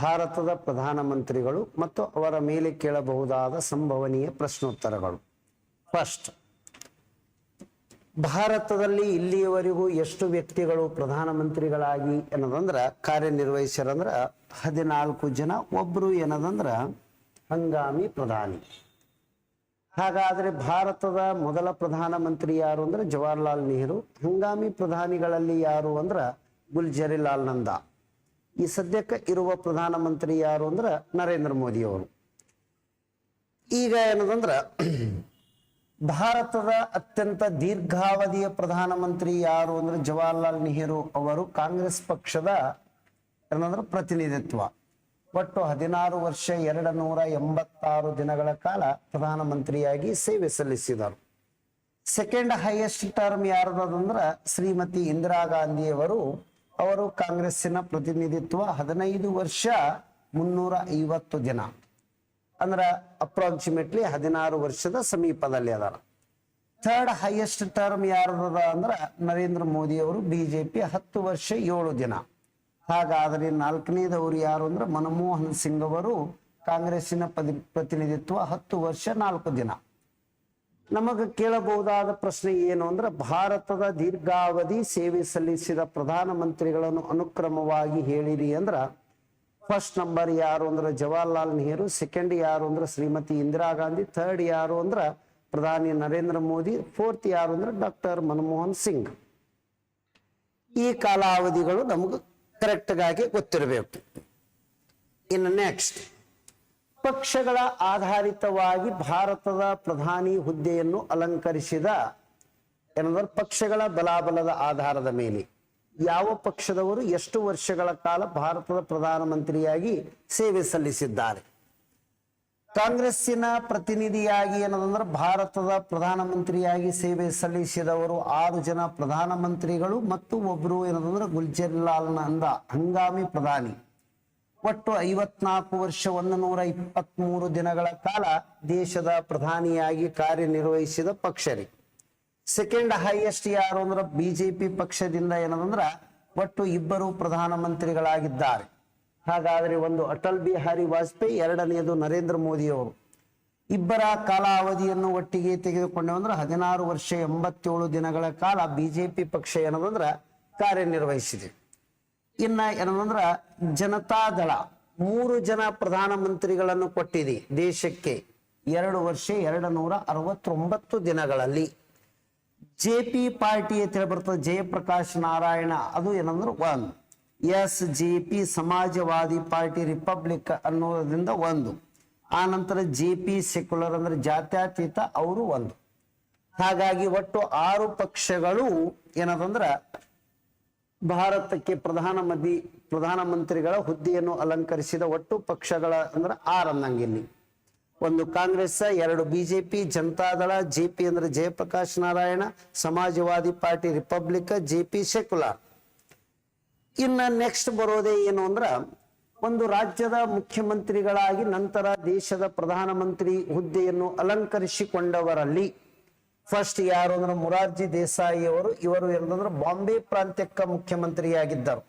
ಭಾರತದ ಪ್ರಧಾನಮಂತ್ರಿಗಳು ಮತ್ತು ಅವರ ಮೇಲೆ ಕೇಳಬಹುದಾದ ಸಂಭವನೀಯ ಪ್ರಶ್ನೋತ್ತರಗಳು. ಫಸ್ಟ್ ಭಾರತದಲ್ಲಿ ಇಲ್ಲಿಯವರೆಗೂ ಎಷ್ಟು ವ್ಯಕ್ತಿಗಳು ಪ್ರಧಾನಮಂತ್ರಿಗಳಾಗಿ ಏನದಂದ್ರ ಕಾರ್ಯನಿರ್ವಹಿಸ್ಯಾರಂದ್ರ ಹದಿನಾಲ್ಕು ಜನ, ಒಬ್ರು ಏನದಂದ್ರ ಹಂಗಾಮಿ ಪ್ರಧಾನಿ. ಹಾಗಾದ್ರೆ ಭಾರತದ ಮೊದಲ ಪ್ರಧಾನಮಂತ್ರಿ ಯಾರು ಅಂದ್ರೆ ಜವಾಹರ್ಲಾಲ್ ನೆಹರು. ಹಂಗಾಮಿ ಪ್ರಧಾನಿಗಳಲ್ಲಿ ಯಾರು ಅಂದ್ರ ಗುಲ್ಜರಿಲಾಲ್ ನಂದಾ. ಈ ಸದ್ಯಕ್ಕೆ ಇರುವ ಪ್ರಧಾನಮಂತ್ರಿ ಯಾರು ಅಂದ್ರ ನರೇಂದ್ರ ಮೋದಿ ಅವರು. ಈಗ ಏನದಂದ್ರ, ಭಾರತದ ಅತ್ಯಂತ ದೀರ್ಘಾವಧಿಯ ಪ್ರಧಾನಮಂತ್ರಿ ಯಾರು ಅಂದ್ರೆ ಜವಾಹರ್ಲಾಲ್ ನೆಹರು ಅವರು ಕಾಂಗ್ರೆಸ್ ಪಕ್ಷದ ಏನಂದ್ರೆ ಪ್ರತಿನಿಧಿತ್ವ. ಒಟ್ಟು ಹದಿನಾರು ವರ್ಷ ಎರಡು ನೂರ ಎಂಬತ್ತಾರು ದಿನಗಳ ಕಾಲ ಪ್ರಧಾನಮಂತ್ರಿಯಾಗಿ ಸೇವೆ ಸಲ್ಲಿಸಿದರು. ಸೆಕೆಂಡ್ ಹೈಯೆಸ್ಟ್ ಟರ್ಮ್ ಯಾರದಂದ್ರ ಶ್ರೀಮತಿ ಇಂದಿರಾ ಗಾಂಧಿಯವರು ಅವರು ಕಾಂಗ್ರೆಸ್ಸಿನ ಪ್ರತಿನಿಧಿತ್ವ ಹದಿನೈದು ವರ್ಷ ಮುನ್ನೂರ ಐವತ್ತು ದಿನ ಅಂದ್ರ ಅಪ್ರಾಕ್ಸಿಮೇಟ್ಲಿ ಹದಿನಾರು ವರ್ಷದ ಸಮೀಪದಲ್ಲಿ ಅದಾರ. ಥರ್ಡ್ ಹೈಯೆಸ್ಟ್ ಟರ್ಮ್ ಯಾರದ ಅಂದ್ರೆ ನರೇಂದ್ರ ಮೋದಿ ಅವರು ಬಿಜೆಪಿ ಹತ್ತು ವರ್ಷ ಏಳು ದಿನ. ಹಾಗಾದ್ರೆ ನಾಲ್ಕನೇದವರು ಯಾರು ಅಂದ್ರೆ ಮನಮೋಹನ್ ಸಿಂಗ್ ಅವರು ಕಾಂಗ್ರೆಸ್ಸಿನ ಪ್ರತಿನಿಧಿತ್ವ ಹತ್ತು ವರ್ಷ ನಾಲ್ಕು ದಿನ. ನಮಗೆ ಕೇಳಬಹುದಾದ ಪ್ರಶ್ನೆ ಏನು ಅಂದ್ರೆ, ಭಾರತದ ದೀರ್ಘಾವಧಿ ಸೇವೆ ಸಲ್ಲಿಸಿದ ಪ್ರಧಾನ ಮಂತ್ರಿಗಳನ್ನು ಅನುಕ್ರಮವಾಗಿ ಹೇಳಿರಿ ಅಂದ್ರ ಫಸ್ಟ್ ನಂಬರ್ ಯಾರು ಅಂದ್ರೆ ಜವಾಹರ್ಲಾಲ್ ನೆಹರು ಸೆಕೆಂಡ್ ಯಾರು ಅಂದ್ರೆ ಶ್ರೀಮತಿ ಇಂದಿರಾ ಗಾಂಧಿ ಥರ್ಡ್ ಯಾರು ಅಂದ್ರ ಪ್ರಧಾನಿ ನರೇಂದ್ರ ಮೋದಿ ಫೋರ್ತ್ ಯಾರು ಅಂದ್ರೆ ಡಾಕ್ಟರ್ ಮನಮೋಹನ್ ಸಿಂಗ್. ಈ ಕಾಲಾವಧಿಗಳು ನಮಗೆ ಕರೆಕ್ಟ್ ಆಗಿ ಗೊತ್ತಿರಬೇಕು. ಇನ್ನು ನೆಕ್ಸ್ಟ್ ಪಕ್ಷಗಳ ಆಧಾರಿತವಾಗಿ ಭಾರತದ ಪ್ರಧಾನಿ ಹುದ್ದೆಯನ್ನು ಅಲಂಕರಿಸಿದ ಏನಂದ್ರೆ ಪಕ್ಷಗಳ ಬಲಾಬಲದ ಆಧಾರದ ಮೇಲೆ. ಯಾವ ಪಕ್ಷದವರು ಎಷ್ಟು ವರ್ಷಗಳ ಕಾಲ ಭಾರತದ ಪ್ರಧಾನಮಂತ್ರಿಯಾಗಿ ಸೇವೆ ಸಲ್ಲಿಸಿದ್ದಾರೆ. ಕಾಂಗ್ರೆಸ್ಸಿನ ಪ್ರತಿನಿಧಿಯಾಗಿ ಏನದಂದ್ರೆ ಭಾರತದ ಪ್ರಧಾನಮಂತ್ರಿಯಾಗಿ ಸೇವೆ ಸಲ್ಲಿಸಿದವರು ಆರು ಜನ ಪ್ರಧಾನಮಂತ್ರಿಗಳು ಮತ್ತು ಒಬ್ಬರು ಏನದಂದ್ರೆ ಗುಲ್ಜರ್ಲಾಲ್ ನಂದ ಹಂಗಾಮಿ ಪ್ರಧಾನಿ. ಒಟ್ಟು ಐವತ್ನಾಲ್ಕು ವರ್ಷ ಒಂದು ನೂರ ಇಪ್ಪತ್ಮೂರು ದಿನಗಳ ಕಾಲ ದೇಶದ ಪ್ರಧಾನಿಯಾಗಿ ಕಾರ್ಯನಿರ್ವಹಿಸಿದ ಪಕ್ಷ ರೀ ಸೆಕೆಂಡ್ ಹೈಯೆಸ್ಟ್ ಯಾರು ಅಂದ್ರೆ ಬಿಜೆಪಿ ಪಕ್ಷದಿಂದ ಏನದಂದ್ರ ಒಟ್ಟು ಇಬ್ಬರು ಪ್ರಧಾನಮಂತ್ರಿಗಳಾಗಿದ್ದಾರೆ. ಹಾಗಾದ್ರೆ ಒಂದು ಅಟಲ್ ಬಿಹಾರಿ ವಾಜಪೇಯಿ ಎರಡನೆಯದು ನರೇಂದ್ರ ಮೋದಿ ಅವರು. ಇಬ್ಬರ ಕಾಲಾವಧಿಯನ್ನು ಒಟ್ಟಿಗೆ ತೆಗೆದುಕೊಂಡೇವು ಅಂದ್ರೆ ಹದಿನಾರು ವರ್ಷ ಎಂಬತ್ತೇಳು ದಿನಗಳ ಕಾಲ ಬಿಜೆಪಿ ಪಕ್ಷ ಏನದಂದ್ರ ಕಾರ್ಯನಿರ್ವಹಿಸಿದೆ. ಇನ್ನ ಏನಂದ್ರ ಜನತಾದಳ. ಮೂರು ಜನ ಪ್ರಧಾನಮಂತ್ರಿಗಳನ್ನು ಕೊಟ್ಟಿದೆ ದೇಶಕ್ಕೆ. ಎರಡು ವರ್ಷ ಎರಡು ನೂರ ಅರವತ್ತೊಂಬತ್ತು ದಿನಗಳಲ್ಲಿ. ಜೆ ಪಿ ಪಾರ್ಟಿ ಅಂತ ಹೇಳಿ ಬರ್ತದೆ, ಜಯಪ್ರಕಾಶ್ ನಾರಾಯಣ. ಅದು ಏನಂದ್ರೆ ಒಂದು. S J P Samajwadi party republic ಅನ್ನೋದ್ರಿಂದ ಒಂದು. ಆ ನಂತರ ಜೆ ಪಿ ಸೆಕ್ಯುಲರ್ ಅಂದ್ರೆ ಜಾತ್ಯತೀತ, ಅವರು ಒಂದು. ಹಾಗಾಗಿ ಒಟ್ಟು ಆರು ಪಕ್ಷಗಳು ಏನದಂದ್ರ ಭಾರತಕ್ಕೆ ಪ್ರಧಾನ ಮದಿ ಪ್ರಧಾನಮಂತ್ರಿಗಳ ಹುದ್ದೆಯನ್ನು ಅಲಂಕರಿಸಿದ ಒಟ್ಟು ಪಕ್ಷಗಳ ಅಂದ್ರೆ ಆರ್ ಅನ್ನಂಗಿಲ್ಲಿ ಒಂದು ಕಾಂಗ್ರೆಸ್ ಎರಡು ಬಿಜೆಪಿ ಜನತಾದಳ ಜೆಪಿ ಅಂದ್ರೆ Jayaprakash Narayan, Samajwadi party republic JP secular ಇನ್ನ ನೆಕ್ಸ್ಟ್ ಬರೋದೇ ಏನು ಅಂದ್ರ ಒಂದು ರಾಜ್ಯದ ಮುಖ್ಯಮಂತ್ರಿಗಳಾಗಿ ನಂತರ ದೇಶದ ಪ್ರಧಾನಮಂತ್ರಿ ಹುದ್ದೆಯನ್ನು ಅಲಂಕರಿಸಿಕೊಂಡವರಲ್ಲಿ ಫಸ್ಟ್ ಯಾರು ಅಂದ್ರೆ ಮುರಾರ್ಜಿ ದೇಸಾಯಿ ಅವರು, ಇವರು ಏನಂದ್ರೆ ಬಾಂಬೆ ಪ್ರಾಂತ್ಯಕ್ಕ ಮುಖ್ಯಮಂತ್ರಿಯಾಗಿದ್ದರು.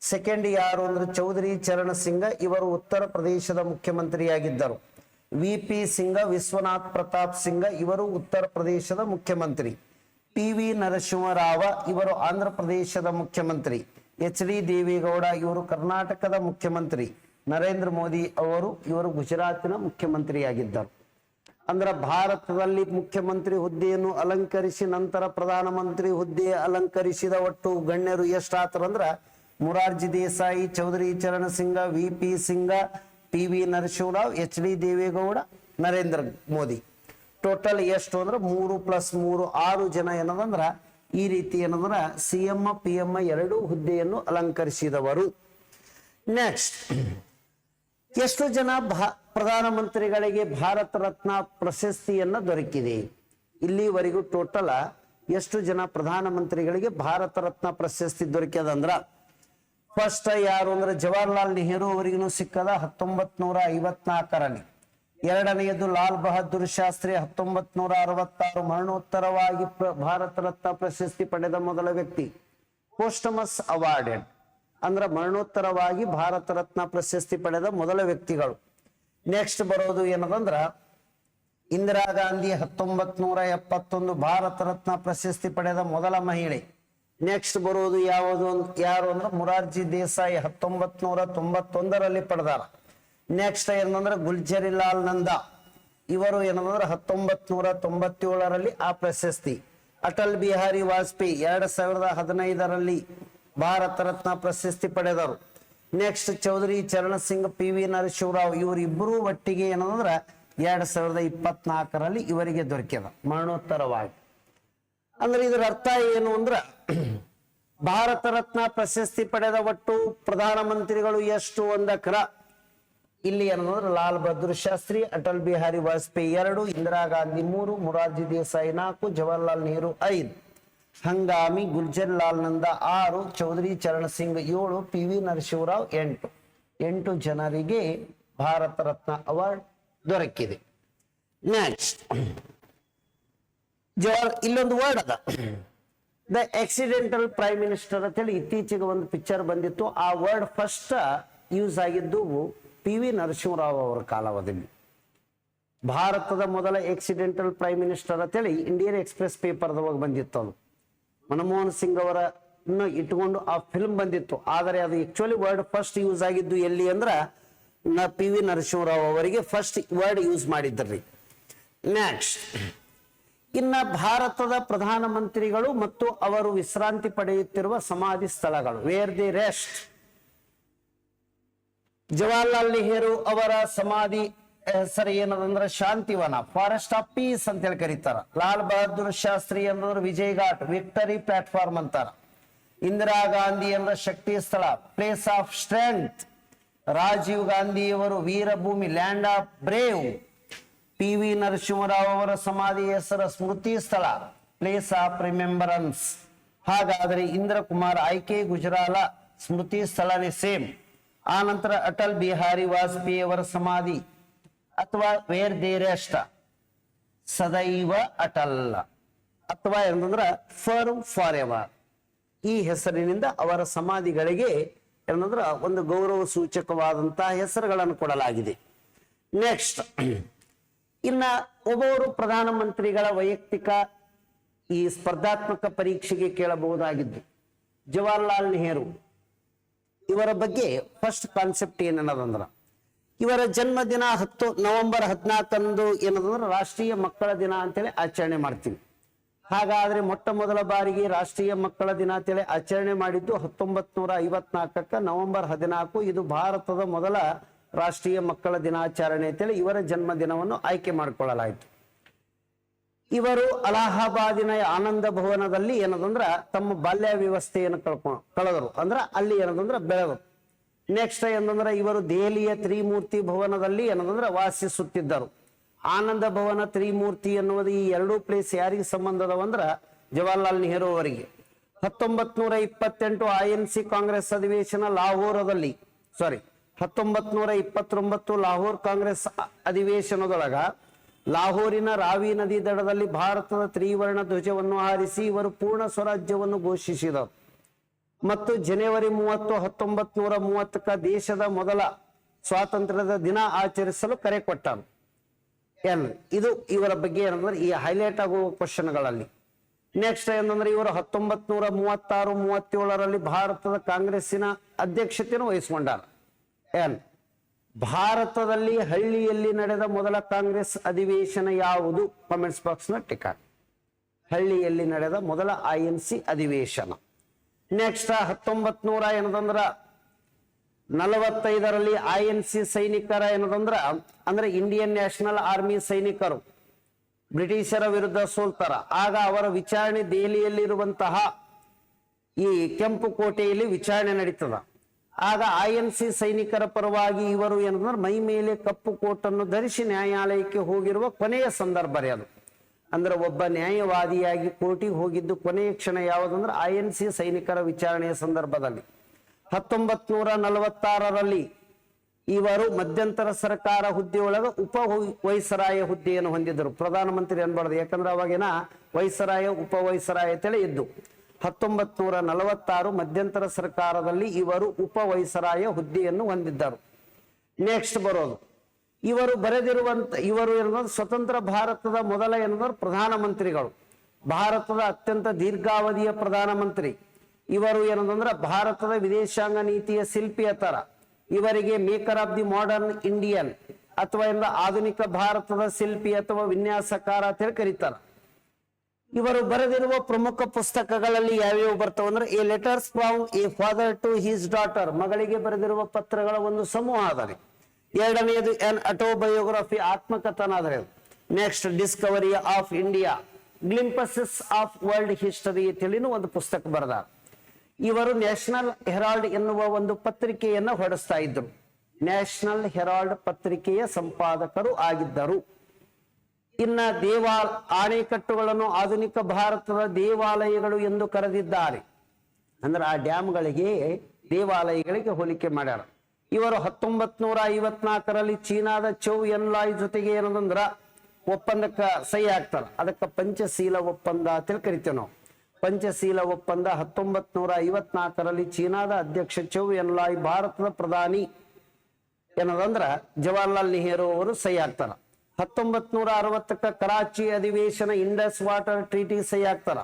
ಸೆಕೆಂಡ್ ಯಾರು ಅಂದ್ರೆ ಚೌಧರಿ ಚರಣ್ ಸಿಂಗ, ಇವರು ಉತ್ತರ ಪ್ರದೇಶದ ಮುಖ್ಯಮಂತ್ರಿಯಾಗಿದ್ದರು. ವಿ ಪಿ ಸಿಂಗ, ವಿಶ್ವನಾಥ್ ಪ್ರತಾಪ್ ಸಿಂಗ, ಇವರು ಉತ್ತರ ಪ್ರದೇಶದ ಮುಖ್ಯಮಂತ್ರಿ. ಪಿ ವಿ ನರಸಿಂಹರಾವ, ಇವರು ಆಂಧ್ರ ಪ್ರದೇಶದ ಮುಖ್ಯಮಂತ್ರಿ. ಎಚ್ ಡಿ ದೇವೇಗೌಡ, ಇವರು ಕರ್ನಾಟಕದ ಮುಖ್ಯಮಂತ್ರಿ. ನರೇಂದ್ರ ಮೋದಿ ಅವರು ಇವರು ಗುಜರಾತಿನ ಮುಖ್ಯಮಂತ್ರಿಯಾಗಿದ್ದರು. ಅಂದ್ರ ಭಾರತದಲ್ಲಿ ಮುಖ್ಯಮಂತ್ರಿ ಹುದ್ದೆಯನ್ನು ಅಲಂಕರಿಸಿ ನಂತರ ಪ್ರಧಾನಮಂತ್ರಿ ಹುದ್ದೆ ಅಲಂಕರಿಸಿದ ಒಟ್ಟು ಗಣ್ಯರು ಎಷ್ಟಾತರಂದ್ರ Morarji Desai, Chaudhary Charan Singh V P Singh P V Narasimha Rao H D Deve Gowda, Narendra Modi. Total ಎಷ್ಟು ಅಂದ್ರೆ ಮೂರು ಪ್ಲಸ್ ಮೂರು ಆರು ಜನ ಏನದಂದ್ರ ಈ ರೀತಿ ಏನಂದ್ರ ಸಿ ಎಂ, ಪಿ ಎಂ ಎರಡು ಹುದ್ದೆಯನ್ನು ಅಲಂಕರಿಸಿದವರು. ನೆಕ್ಸ್ಟ್. ಎಷ್ಟು ಜನ ಪ್ರಧಾನಮಂತ್ರಿಗಳಿಗೆ ಭಾರತ ರತ್ನ ಪ್ರಶಸ್ತಿಯನ್ನ ದೊರಕಿದೆ? ಇಲ್ಲಿವರೆಗೂ ಟೋಟಲ್ ಎಷ್ಟು ಜನ ಪ್ರಧಾನಮಂತ್ರಿಗಳಿಗೆ ಭಾರತ ರತ್ನ ಪ್ರಶಸ್ತಿ ದೊರಕ್ಯದಂದ್ರ ಫಸ್ಟ್ ಯಾರು ಅಂದ್ರೆ ಜವಾಹರ್ಲಾಲ್ ನೆಹರು ಅವರಿಗೂ ಸಿಕ್ಕದ ಹತ್ತೊಂಬತ್ ನೂರ ಐವತ್ನಾಲ್ಕರಲ್ಲಿ. ಎರಡನೆಯದು ಲಾಲ್ ಬಹದ್ದೂರ್ ಶಾಸ್ತ್ರಿ ಹತ್ತೊಂಬತ್ ನೂರ ಅರವತ್ತಾರು ಮರಣೋತ್ತರವಾಗಿ ಭಾರತ ರತ್ನ ಪ್ರಶಸ್ತಿ ಪಡೆದ ಮೊದಲ ವ್ಯಕ್ತಿ ಪೋಸ್ಟಮಸ್ ಅವಾರ್ಡೆಡ್. ಅಂದ್ರೆ ಮರಣೋತ್ತರವಾಗಿ ಭಾರತ ರತ್ನ ಪ್ರಶಸ್ತಿ ಪಡೆದ ಮೊದಲ ವ್ಯಕ್ತಿಗಳು. ನೆಕ್ಸ್ಟ್ ಬರೋದು ಏನದಂದ್ರ ಇಂದಿರಾ ಗಾಂಧಿ ಹತ್ತೊಂಬತ್ ನೂರ ಎಪ್ಪತ್ತೊಂದು ಭಾರತ ರತ್ನ ಪ್ರಶಸ್ತಿ ಪಡೆದ ಮೊದಲ ಮಹಿಳೆ. ನೆಕ್ಸ್ಟ್ ಬರೋದು ಯಾವುದು ಯಾರು ಅಂದ್ರೆ ಮುರಾರ್ಜಿ ದೇಸಾಯಿ ಹತ್ತೊಂಬತ್ ನೂರ ತೊಂಬತ್ತೊಂದರಲ್ಲಿ ಪಡೆದಾರ. ನೆಕ್ಸ್ಟ್ ಏನಂದ್ರೆ ಗುಲ್ಜರಿಲಾಲ್ ನಂದಾ. ಇವರು ಏನಂದ್ರೆ ಹತ್ತೊಂಬತ್ ನೂರ ತೊಂಬತ್ತೇಳರಲ್ಲಿ ಆ ಪ್ರಶಸ್ತಿ. ಅಟಲ್ ಬಿಹಾರಿ ವಾಜಪೇಯಿ ಎರಡ್ ಸಾವಿರದ ಹದಿನೈದರಲ್ಲಿ ಭಾರತ ರತ್ನ ಪ್ರಶಸ್ತಿ ಪಡೆದರು. Next Chaudhary Charan Singh P V Narasimha Rao ಇವರಿಬ್ಬರೂ ಒಟ್ಟಿಗೆ ಏನಂದ್ರೆ ಎರಡ್ ಸಾವಿರದ ಇಪ್ಪತ್ನಾಲ್ಕರಲ್ಲಿ ಇವರಿಗೆ ದೊರಕಿದ ಮರಣೋತ್ತರವಾಗಿ. ಅಂದ್ರೆ ಇದರ ಅರ್ಥ ಏನು ಅಂದ್ರ ಭಾರತ ರತ್ನ ಪ್ರಶಸ್ತಿ ಪಡೆದ ಒಟ್ಟು ಪ್ರಧಾನಮಂತ್ರಿಗಳು ಎಷ್ಟು ಒಂದಕ್ರ? ಇಲ್ಲಿ ಏನಂದ್ರೆ ಲಾಲ್ ಬಹದ್ದೂರ್ ಶಾಸ್ತ್ರಿ, ಅಟಲ್ ಬಿಹಾರಿ ವಾಜಪೇಯಿ ಎರಡು, ಇಂದಿರಾ ಗಾಂಧಿ ಮೂರು, ಮುರಾರ್ಜಿ ದೇಸಾಯಿ ನಾಲ್ಕು, ಜವಾಹರ್ಲಾಲ್ ನೆಹರು ಐದು. ಹಂಗಾಮಿ ಗುಲ್ಜರ್ ಲಾಲ್ ನಂದ ಆರು, ಚೌಧರಿ ಚರಣ್ ಸಿಂಗ್ ಏಳು, ಪಿ ವಿ ನರಸಿಂಹರಾವ್ ಎಂಟು. ಎಂಟು ಜನರಿಗೆ ಭಾರತ ರತ್ನ ಅವಾರ್ಡ್ ದೊರಕಿದೆ. ನೆಕ್ಸ್ಟ್ ಜವಾಹರ್ ಇಲ್ಲೊಂದು ವರ್ಡ್ ಅದ. ದ ಆಕ್ಸಿಡೆಂಟಲ್ ಪ್ರೈಮ್ ಮಿನಿಸ್ಟರ್ ಅಂತ ಹೇಳಿ ಇತ್ತೀಚೆಗೆ ಒಂದು ಪಿಕ್ಚರ್ ಬಂದಿತ್ತು. ಆ ವರ್ಡ್ ಫಸ್ಟ್ ಯೂಸ್ ಆಗಿದ್ದು ಪಿ ವಿ ನರಸಿಂಹರಾವ್ ಅವರ ಕಾಲಾವಧಿಯಲ್ಲಿ. ಭಾರತದ ಮೊದಲ ಆಕ್ಸಿಡೆಂಟಲ್ ಪ್ರೈಮ್ ಮಿನಿಸ್ಟರ್ ಅಂತೇಳಿ ಇಂಡಿಯನ್ ಎಕ್ಸ್ಪ್ರೆಸ್ ಪೇಪರ್ದವಾಗ ಬಂದಿತ್ತು ಅದು. ಮನಮೋಹನ್ ಸಿಂಗ್ ಅವರ ಇಟ್ಕೊಂಡು ಆ ಫಿಲ್ಮ್ ಬಂದಿತ್ತು. ಆದರೆ ಅದು ಆಕ್ಚುಲಿ ವರ್ಡ್ ಫಸ್ಟ್ ಯೂಸ್ ಆಗಿದ್ದು ಎಲ್ಲಿ ಅಂದ್ರ ಪಿ ವಿ ನರಸಿಂಹರಾವ್ ಅವರಿಗೆ ಫಸ್ಟ್ ವರ್ಡ್ ಯೂಸ್ ಮಾಡಿದ್ರಿ. ನೆಕ್ಸ್ಟ್ ಇನ್ನ ಭಾರತದ ಪ್ರಧಾನಮಂತ್ರಿಗಳು ಮತ್ತು ಅವರು ವಿಶ್ರಾಂತಿ ಪಡೆಯುತ್ತಿರುವ ಸಮಾಧಿ ಸ್ಥಳಗಳು. Where the rest Jawaharlal Nehru ಅವರ ಸಮಾಧಿ ಹೆಸರು ಏನದಂದ್ರೆ ಶಾಂತಿವನ ಫಾರೆಸ್ಟ್ ಆಫ್ ಪೀಸ್ ಅಂತ ಹೇಳಿ ಕರೀತಾರ. ಲಾಲ್ ಬಹದ್ದೂರ್ ಶಾಸ್ತ್ರಿ ಅಂದ್ರೆ ವಿಜಯ್ ಘಾಟ್ ವಿಕ್ಟರಿ ಪ್ಲಾಟ್ಫಾರ್ಮ್ ಅಂತಾರ. ಇಂದಿರಾ ಗಾಂಧಿ ಅಂದ್ರೆ Shakti Sthal place of strength Rajiv ಗಾಂಧಿಯವರು Veer Bhumi land of brave P V Narasimha Rao ಅವರ ಸಮಾಧಿ ಹೆಸರ ಸ್ಮೃತಿ ಸ್ಥಳ ಪ್ಲೇಸ್ ಆಫ್ ರಿಮೆಂಬರೆನ್ಸ್ ಹಾಗಾದ್ರೆ ಇಂದ್ರ ಕುಮಾರ್ ಆಯ್ಕೆ ಗುಜರಾಲ, ಸ್ಮೃತಿ ಸ್ಥಳನೇ ಸೇಮ್ ಆ ನಂತರ ಅಟಲ್ ಬಿಹಾರಿ ವಾಜಪೇಯಿ ಅವರ ಸಮಾಧಿ ಅಥವಾ ವೇರ್ ದೇರೆಷ್ಟ ಸದೈವ ಅಟಲ್ ಅಥವಾ ಏನಂದ್ರ ಫರ್ ಫಾರ್ ಎವರ್ ಈ ಹೆಸರಿನಿಂದ ಅವರ ಸಮಾಧಿಗಳಿಗೆ ಏನಂದ್ರ ಒಂದು ಗೌರವ ಸೂಚಕವಾದಂತಹ ಹೆಸರುಗಳನ್ನು ಕೊಡಲಾಗಿದೆ. ನೆಕ್ಸ್ಟ್ ಇನ್ನ ಒಬ್ಬರು ಪ್ರಧಾನಮಂತ್ರಿಗಳ ವೈಯಕ್ತಿಕ ಈ ಸ್ಪರ್ಧಾತ್ಮಕ ಪರೀಕ್ಷೆಗೆ ಕೇಳಬಹುದಾಗಿದ್ದು, ಜವಾಹರ್ಲಾಲ್ ನೆಹರು. ಇವರ ಬಗ್ಗೆ ಫಸ್ಟ್ ಕಾನ್ಸೆಪ್ಟ್ ಏನನ್ನದಂದ್ರ ಇವರ ಜನ್ಮದಿನ ಹತ್ತು ನವೆಂಬರ್ ಹದಿನಾಲ್ಕಂದು ಏನದಂದ್ರೆ ರಾಷ್ಟ್ರೀಯ ಮಕ್ಕಳ ದಿನ ಅಂತೇಳಿ ಆಚರಣೆ ಮಾಡ್ತೀವಿ. ಹಾಗಾದ್ರೆ ಮೊಟ್ಟ ಮೊದಲ ಬಾರಿಗೆ ರಾಷ್ಟ್ರೀಯ ಮಕ್ಕಳ ದಿನ ಅಂತೇಳಿ ಆಚರಣೆ ಮಾಡಿದ್ದು ಹತ್ತೊಂಬತ್ ನೂರ ಐವತ್ನಾಲ್ಕಕ್ಕ ನವೆಂಬರ್ ಹದಿನಾಲ್ಕು. ಇದು ಭಾರತದ ಮೊದಲ ರಾಷ್ಟ್ರೀಯ ಮಕ್ಕಳ ದಿನಾಚರಣೆ ಅಂತೇಳಿ ಇವರ ಜನ್ಮ ದಿನವನ್ನು ಆಯ್ಕೆ ಮಾಡಿಕೊಳ್ಳಲಾಯಿತು. ಇವರು ಅಲಹಾಬಾದಿನ ಆನಂದ ಭವನದಲ್ಲಿ ಏನದಂದ್ರ ತಮ್ಮ ಬಾಲ್ಯ ವ್ಯವಸ್ಥೆಯನ್ನು ಕಳ್ಕೊ, ಕಳೆದರು. ಅಂದ್ರ ಅಲ್ಲಿ ಏನದಂದ್ರ ಬೆಳೆದರು. ನೆಕ್ಸ್ಟ್ ಏನಂದ್ರೆ ಇವರು ದೆಹಲಿಯ ತ್ರಿಮೂರ್ತಿ ಭವನದಲ್ಲಿ ಏನಂದ್ರೆ ವಾಸಿಸುತ್ತಿದ್ದರು. ಆನಂದ ಭವನ ತ್ರಿಮೂರ್ತಿ ಎನ್ನುವುದು ಈ ಎರಡೂ ಪ್ಲೇಸ್ ಯಾರಿಗೆ ಸಂಬಂಧದವಂದ್ರ ಜವಾಹರ್ಲಾಲ್ ನೆಹರು ಅವರಿಗೆ. ಹತ್ತೊಂಬತ್ ನೂರ ಇಪ್ಪತ್ತೆಂಟು ಐ ಸಿ ಕಾಂಗ್ರೆಸ್ ಅಧಿವೇಶನ ಲಾಹೋರದಲ್ಲಿ ಸಾರಿ ಹತ್ತೊಂಬತ್ ನೂರ ಇಪ್ಪತ್ತೊಂಬತ್ತು ಲಾಹೋರ್ ಕಾಂಗ್ರೆಸ್ ಅಧಿವೇಶನದೊಳಗ ಲಾಹೋರಿನ ರಾವಿ ನದಿ ದಡದಲ್ಲಿ ಭಾರತದ ತ್ರಿವರ್ಣ ಧ್ವಜವನ್ನು ಹಾರಿಸಿ ಇವರು ಪೂರ್ಣ ಸ್ವರಾಜ್ಯವನ್ನು ಘೋಷಿಸಿದರು. ಮತ್ತು ಜನವರಿ ಮೂವತ್ತು ಹತ್ತೊಂಬತ್ ನೂರ ಮೂವತ್ತಕ್ಕ ದೇಶದ ಮೊದಲ ಸ್ವಾತಂತ್ರ್ಯದ ದಿನ ಆಚರಿಸಲು ಕರೆ ಕೊಟ್ಟರು. ಎನ್, ಇದು ಇವರ ಬಗ್ಗೆ ಏನಂದ್ರೆ ಈ ಹೈಲೈಟ್ ಆಗುವ ಕ್ವಶನ್ಗಳಲ್ಲಿ ನೆಕ್ಸ್ಟ್ ಏನಂದ್ರೆ ಇವರು ಹತ್ತೊಂಬತ್ ನೂರ ಮೂವತ್ತಾರು, ಮೂವತ್ತೇಳರಲ್ಲಿ ಭಾರತದ ಕಾಂಗ್ರೆಸ್ಸಿನ ಅಧ್ಯಕ್ಷತೆಯನ್ನು ವಹಿಸಿಕೊಂಡಾರ. ಎನ್, ಭಾರತದಲ್ಲಿ ಹಳ್ಳಿಯಲ್ಲಿ ನಡೆದ ಮೊದಲ ಕಾಂಗ್ರೆಸ್ ಅಧಿವೇಶನ ಯಾವುದು? ಕಾಮೆಂಟ್ಸ್ ಬಾಕ್ಸ್ನ ಹಳ್ಳಿಯಲ್ಲಿ ನಡೆದ ಮೊದಲ ಐ ಎನ್ ಸಿ ಅಧಿವೇಶನ. ನೆಕ್ಸ್ಟ್ ಹತ್ತೊಂಬತ್ ನೂರ ಏನದಂದ್ರ ನಲವತ್ತೈದರಲ್ಲಿ ಐ ಎನ್ ಸಿ ಸೈನಿಕರ ಏನದಂದ್ರ, ಅಂದ್ರೆ ಇಂಡಿಯನ್ ನ್ಯಾಷನಲ್ ಆರ್ಮಿ ಸೈನಿಕರು, ಬ್ರಿಟಿಷರ ವಿರುದ್ಧ ಸೋಲ್ತಾರ. ಆಗ ಅವರ ವಿಚಾರಣೆ ದೆಹಲಿಯಲ್ಲಿರುವಂತಹ ಈ ಕೆಂಪು ಕೋಟೆಯಲ್ಲಿ ವಿಚಾರಣೆ ನಡೀತದ. ಆಗ ಐ ಎನ್ ಸಿ ಸೈನಿಕರ ಪರವಾಗಿ ಇವರು ಏನಂದ್ರೆ ಮೈ ಮೇಲೆ ಕಪ್ಪು ಕೋಟನ್ನು ಧರಿಸಿ ನ್ಯಾಯಾಲಯಕ್ಕೆ ಹೋಗಿರುವ ಕೊನೆಯ ಸಂದರ್ಭ ಅದು. ಅಂದ್ರೆ ಒಬ್ಬ ನ್ಯಾಯವಾದಿಯಾಗಿ ಕೋರ್ಟಿಗೆ ಹೋಗಿದ್ದು ಕೊನೆಯ ಕ್ಷಣ ಯಾವುದಂದ್ರೆ ಐ ಎನ್ ಸಿ ಸೈನಿಕರ ವಿಚಾರಣೆಯ ಸಂದರ್ಭದಲ್ಲಿ. ಹತ್ತೊಂಬತ್ ನೂರ ನಲವತ್ತಾರರಲ್ಲಿ ಇವರು ಮಧ್ಯಂತರ ಸರ್ಕಾರ ಹುದ್ದೆಯೊಳಗ ಉಪ ವೈಸರಾಯ ಹುದ್ದೆಯನ್ನು ಹೊಂದಿದ್ದರು. ಪ್ರಧಾನಮಂತ್ರಿ ಅನ್ಬಾರ್ದು, ಯಾಕಂದ್ರೆ ಅವಾಗಿನ ವೈಸರಾಯ, ಉಪ ವೈಸರಾಯ ಅಂತೇಳಿ ಇದ್ದು. ಹತ್ತೊಂಬತ್ ನೂರ ನಲವತ್ತಾರು ಮಧ್ಯಂತರ ಸರ್ಕಾರದಲ್ಲಿ ಇವರು ಉಪ ವೈಸರಾಯ ಹುದ್ದೆಯನ್ನು ಹೊಂದಿದ್ದರು. ನೆಕ್ಸ್ಟ್ ಬರೋದು. ಇವರು ಬರೆದಿರುವಂತ, ಇವರು ಏನಂದ್ರೆ ಸ್ವತಂತ್ರ ಭಾರತದ ಮೊದಲ ಏನಂದ್ರೆ ಪ್ರಧಾನಮಂತ್ರಿಗಳು. ಭಾರತದ ಅತ್ಯಂತ ದೀರ್ಘಾವಧಿಯ ಪ್ರಧಾನಮಂತ್ರಿ. ಇವರು ಏನಂದ್ರೆ ಭಾರತದ ವಿದೇಶಾಂಗ ನೀತಿಯ ಶಿಲ್ಪಿಯ ತರ ಇವರಿಗೆ maker of the modern Indian ಅಥವಾ ಎಲ್ಲ ಆಧುನಿಕ ಭಾರತದ ಶಿಲ್ಪಿ ಅಥವಾ ವಿನ್ಯಾಸಕಾರ ಅಂತ ಹೇಳಿ ಕರೀತಾರೆ. ಇವರು ಬರೆದಿರುವ ಪ್ರಮುಖ ಪುಸ್ತಕಗಳಲ್ಲಿ ಯಾವ್ಯಾವ ಬರ್ತಾವ ಅಂದ್ರೆ, a letters from a father to his daughter ಮಗಳಿಗೆ ಬರೆದಿರುವ ಪತ್ರಗಳ ಒಂದು ಸಮೂಹ ಆದರೆ ಎರಡನೆಯದು ಎನ್ ಅಟೋಬಯೋಗ್ರಫಿ ಆತ್ಮಕಥನ ಆದರೆ next discovery of India glimpses of world history ತಿಳಿನು ಒಂದು ಪುಸ್ತಕ ಬರೆದ. ಇವರು ನ್ಯಾಷನಲ್ ಹೆರಾಲ್ಡ್ ಎನ್ನುವ ಒಂದು ಪತ್ರಿಕೆಯನ್ನ ಹೊರಡಿಸ್ತಾ ಇದ್ರು. ನ್ಯಾಷನಲ್ ಹೆರಾಲ್ಡ್ ಪತ್ರಿಕೆಯ ಸಂಪಾದಕರು ಆಗಿದ್ದರು. ಇನ್ನ ದೇವಾ ಆಣೆಕಟ್ಟುಗಳನ್ನು ಆಧುನಿಕ ಭಾರತದ ದೇವಾಲಯಗಳು ಎಂದು ಕರೆದಿದ್ದಾರೆ. ಅಂದ್ರೆ ಆ ಡ್ಯಾಮ್ಗಳಿಗೆ ದೇವಾಲಯಗಳಿಗೆ ಹೋಲಿಕೆ ಮಾಡ್ಯಾರ. ಇವರು ಹತ್ತೊಂಬತ್ ನೂರ ಐವತ್ನಾಲ್ಕರಲ್ಲಿ ಚೀನಾದ ಚೌ ಎನ್ಲಾಯ್ ಜೊತೆಗೆ ಏನದಂದ್ರ ಒಪ್ಪಂದಕ್ಕ ಸಹಿ ಆಗ್ತಾರ ಅದಕ್ಕ ಪಂಚಶೀಲ ಒಪ್ಪಂದ ಅಂತೇಳಿ ಕರಿತೇವೆ ನಾವು. ಪಂಚಶೀಲ ಒಪ್ಪಂದ ಹತ್ತೊಂಬತ್ ನೂರ ಐವತ್ನಾಲ್ಕರಲ್ಲಿ ಚೀನಾದ ಅಧ್ಯಕ್ಷ ಚೌ ಎನ್ಲಾಯ್ ಭಾರತದ ಪ್ರಧಾನಿ ಏನದಂದ್ರ ಜವಾಹರ್ಲಾಲ್ ನೆಹರು ಅವರು ಸಹಿ ಆಗ್ತಾರ ಹತ್ತೊಂಬತ್ ನೂರ ಅರವತ್ತಕ್ಕ ಕರಾಚಿ ಅಧಿವೇಶನ ಇಂಡಸ್ ವಾಟರ್ ಟ್ರೀಟಿ ಸಹಿ ಆಗ್ತಾರ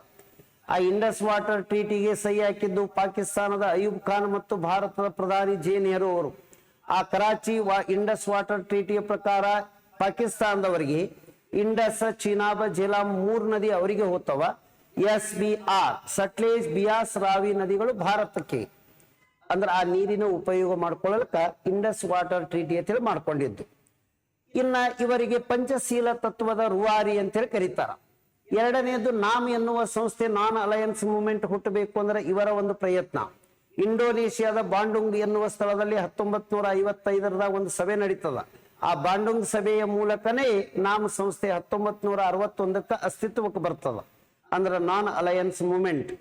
ಆ ಇಂಡಸ್ ವಾಟರ್ ಟ್ರೀಟಿಗೆ ಸಹಿ ಹಾಕಿದ್ದು ಪಾಕಿಸ್ತಾನದ ಅಯೂಬ್ ಖಾನ್ ಮತ್ತು ಭಾರತದ ಪ್ರಧಾನಿ ಜೆ ನೆಹರು ಅವರು. ಆ ಕರಾಚಿ ವಾ ಇಂಡಸ್ ವಾಟರ್ ಟ್ರೀಟಿಯ ಪ್ರಕಾರ ಪಾಕಿಸ್ತಾನದವರಿಗೆ ಇಂಡಸ್ ಚೀನಾಬ ಜೆಲಾಂ ಮೂರ್ ನದಿ ಅವರಿಗೆ ಹೋತವ. S B R Sutlej, Beas, Ravi ನದಿಗಳು ಭಾರತಕ್ಕೆ. ಅಂದ್ರೆ ಆ ನೀರಿನ ಉಪಯೋಗ ಮಾಡ್ಕೊಳ್ಳಕ ಇಂಡಸ್ ವಾಟರ್ ಟ್ರೀಟಿ ಅಂತೇಳಿ ಮಾಡ್ಕೊಂಡಿದ್ದು. ಇನ್ನ ಇವರಿಗೆ ಪಂಚಶೀಲ ತತ್ವದ ರುವಾರಿ ಅಂತೇಳಿ ಕರೀತಾರ. ಎರಡನೆಯದು ನಾಮ್ ಎನ್ನುವ ಸಂಸ್ಥೆ, ನಾನ್ ಅಲಯನ್ಸ್ ಮೂವ್ಮೆಂಟ್ ಹುಟ್ಟಬೇಕು ಅಂದ್ರೆ ಇವರ ಒಂದು ಪ್ರಯತ್ನ. ಇಂಡೋನೇಷಿಯಾದ ಬಾಂಡುಂಗ್ ಎನ್ನುವ ಸ್ಥಳದಲ್ಲಿ ಹತ್ತೊಂಬತ್ ನೂರ ಐವತ್ತೈದರದಾಗ ಒಂದು ಸಭೆ ನಡೀತದ. ಆ ಬಾಂಡುಂಗ್ ಸಭೆಯ ಮೂಲಕನೇ ನಾಮ್ ಸಂಸ್ಥೆ ಹತ್ತೊಂಬತ್ ನೂರ ಅರವತ್ತೊಂದಕ್ಕೆ ಅಸ್ತಿತ್ವಕ್ಕೆ ಬರ್ತದ. ಅಂದ್ರೆ ನಾನ್ ಅಲಯನ್ಸ್ ಮೂವ್ಮೆಂಟ್.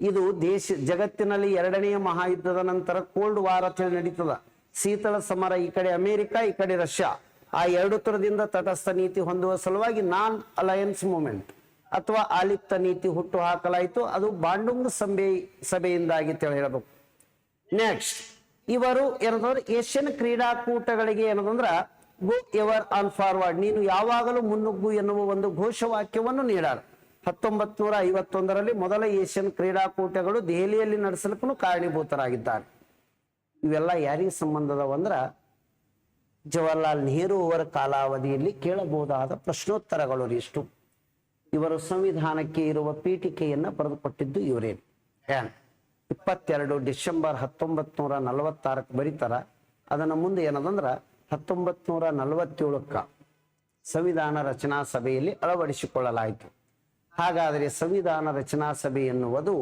ಇದು ದೇಶ, ಜಗತ್ತಿನಲ್ಲಿ ಎರಡನೆಯ ಮಹಾಯುದ್ಧದ ನಂತರ ಕೋಲ್ಡ್ ವಾರ್ ಅಂತ ಹೇಳಿ ನಡೀತದ. ಶೀತಳ ಸಮರ ಈ ಕಡೆ ಅಮೆರಿಕ, ಈ ಕಡೆ ರಷ್ಯಾ. ಆ ಎರಡು ತರದಿಂದ ತಟಸ್ಥ ನೀತಿ ಹೊಂದುವ ಸಲುವಾಗಿ ನಾನ್ ಅಲಯನ್ಸ್ ಮೂವ್ಮೆಂಟ್. ಅಥವಾ ಆಲಿಪ್ತ ನೀತಿ ಹುಟ್ಟು ಹಾಕಲಾಯಿತು. ಅದು ಬಾಂಡುಂಗ್ ಸಭೆ ಸಭೆಯಿಂದಾಗಿ ಹೇಳಿ ನೆಕ್ಸ್ಟ್ ಇವರು ಏನಂತಂದ್ರೆ ಏಷ್ಯನ್ ಕ್ರೀಡಾಕೂಟಗಳಿಗೆ ಏನದಂದ್ರ ಗೋ ಎವರ್ ಆನ್ ಫಾರ್ವರ್ಡ್. ನೀನು ಯಾವಾಗಲೂ ಮುನ್ನುಗ್ಗು ಎನ್ನುವ ಒಂದು ಘೋಷವಾಕ್ಯವನ್ನು ನೀಡಾರ. ಹತ್ತೊಂಬತ್ ನೂರ ಐವತ್ತೊಂದರಲ್ಲಿ ಮೊದಲ ಏಷ್ಯನ್ ಕ್ರೀಡಾಕೂಟಗಳು ದೆಹಲಿಯಲ್ಲಿ ನಡೆಸಲಿಕ್ಕೂ ಕಾರಣೀಭೂತರಾಗಿದ್ದಾರೆ. ಇವೆಲ್ಲ ಯಾರಿಗೆ ಸಂಬಂಧದವಂದ್ರ ಜವಾಹರ್ಲಾಲ್ ನೆಹರು ಅವರ ಕಾಲಾವಧಿಯಲ್ಲಿ ಕೇಳಬಹುದಾದ ಪ್ರಶ್ನೋತ್ತರಗಳು ಇಷ್ಟು. ಇವರು ಸಂವಿಧಾನಕ್ಕೆ ಇರುವ ಪೀಠಿಕೆಯನ್ನು ಬರೆದುಕೊಟ್ಟಿದ್ದು ಇವರೇ. ಇಪ್ಪತ್ತೆರಡು ಡಿಸೆಂಬರ್ ಹತ್ತೊಂಬತ್ತು ನೂರ ನಲವತ್ತಾರಕ್ಕೆ ಬರೀತಾರ. ಅದನ್ನ ಮುಂದೆ ಏನದಂದ್ರೆ ಹತ್ತೊಂಬತ್ತು ನೂರ ನಲವತ್ತೇಳಕ್ಕ ಸಂವಿಧಾನ ರಚನಾ ಸಭೆಯಲ್ಲಿ ಅಳವಡಿಸಿಕೊಳ್ಳಲಾಯಿತು. ಹಾಗಾದರೆ ಸಂವಿಧಾನ ರಚನಾ ಸಭೆ ಎನ್ನುವುದು